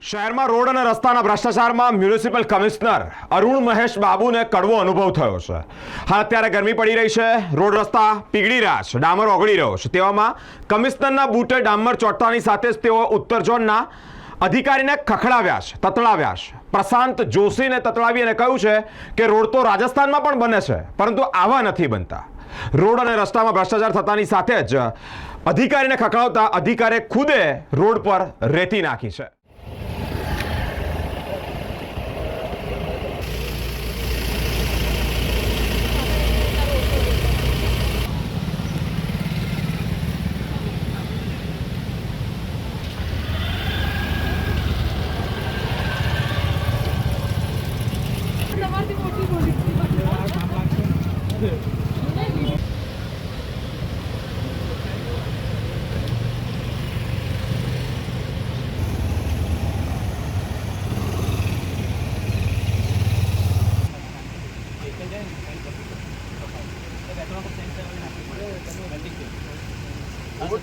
શહેરમાં રોડ અને રસ્તાના ભ્રષ્ટાચારમાં મ્યુનિસિપલ કમિશનર અરુણ મહેશ બાબુને કડવો અનુભવ થયો છે. હાલ અત્યારે ગરમી પડી રહી છે, રોડ રસ્તા પીગળી રહ્યા છે, ડામર ઓગળી રહ્યો છે. તેવામાં કમિશનરના બૂટે ડામર ચોટતાની સાથે જ તેઓ ઉત્તર ઝોનના અધિકારીને ખખડાવ્યા છે, તતડાવ્યા છે. પ્રશાંત જોશીને તતડાવી અને કહ્યું છે કે રોડ તો રાજસ્થાનમાં પણ બને છે, પરંતુ આવા નથી બનતા. રોડ અને રસ્તામાં ભ્રષ્ટાચાર થતાની સાથે જ અધિકારીને ખખડાવતા અધિકારીએ ખુદે રોડ પર રેતી નાખી છે.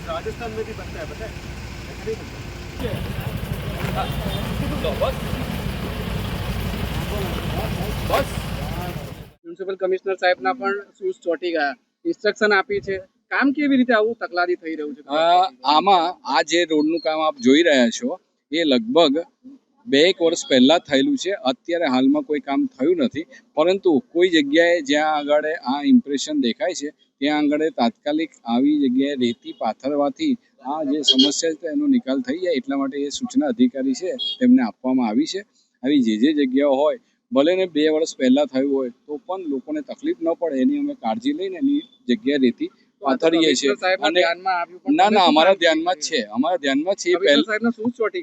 राजस्थान में भी बनता है पता है ऐसा नहीं बनता મ્યુનિસિપલ કમિશનર સાહેબના પણ શૂઝ ચોંટી ગયા ઇન્સ્ટ્રક્શન આપી છે કામ કેવી રીતે આવું તકલાદી થઈ રહ્યું છે આ- આમાં આ જે રોડનું કામ આપ જોઈ રહ્યા છો એ લગભગ બે એક વર્ષ પહેલા થયેલું છે અત્યારે હાલમાં કોઈ કામ થયું નથી પરંતુ કોઈ જગ્યાએ જ્યાં આગળ આ ઇમ્પ્રેશન દેખાય છે ત્યાં આગળ તાત્કાલિક આવી જગ્યાએ રેતી પાથરવાથી આ જે સમસ્યા છે એનો નિકાલ થઈ જાય એટલા માટે એ સૂચના અધિકારી છે તેમને આપવામાં આવી છે. આવી જે જે જગ્યાઓ હોય ભલે ને બે વર્ષ પહેલાં થયું હોય તો પણ લોકોને તકલીફ ન પડે. એની અમે કાળજી લઈને એની જગ્યાએ રેતી પાથરીએ છીએ. અને ના ના અમારા ધ્યાનમાં જ છે. અમારા ધ્યાનમાં છે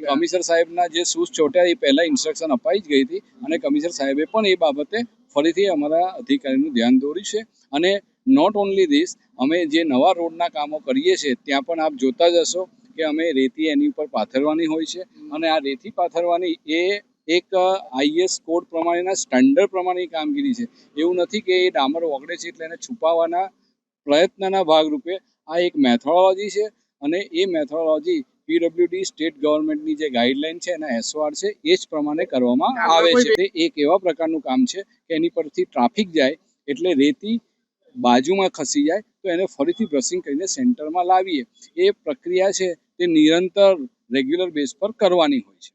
કમિશનર સાહેબના જે શૂઝ ચોટ્યા એ પહેલા ઇન્સ્ટ્રક્શન અપાઈ જ ગઈ હતી અને કમિશનર સાહેબે પણ એ બાબતે ફરીથી અમારા અધિકારીનું ધ્યાન દોર્યું છે. અને નોટ ઓનલી ધીસ અમે જે નવા રોડના કામો કરીએ છીએ ત્યાં પણ આપ જોતા જ હશો કે અમે રેતી એની ઉપર પાથરવાની હોય છે. અને આ રેતી પાથરવાની એ એક આઈએસ કોડ પ્રમાણેના સ્ટાન્ડર્ડ પ્રમાણેની કામગીરી છે. એવું નથી કે એ ડામર ઓગળે છે એટલે એને છુપાવવાના પ્રયત્નના ભાગરૂપે આ એક મેથોડોલોજી છે. અને એ મેથોડોલોજી પીડબ્લ્યુડી સ્ટેટ ગવર્મેન્ટની જે ગાઈડલાઈન છે એના એસઓઆર છે એ જ પ્રમાણે કરવામાં આવે છે. તે એક એવા પ્રકારનું કામ છે કે એની પરથી ટ્રાફિક જાય એટલે રેતી બાજુમાં ખસી જાય, તો એને ફરીથી બ્રશિંગ કરીને સેન્ટરમાં લાવીએ. એ પ્રક્રિયા છે તે નિરંતર રેગ્યુલર બેઝ પર કરવાની હોય છે.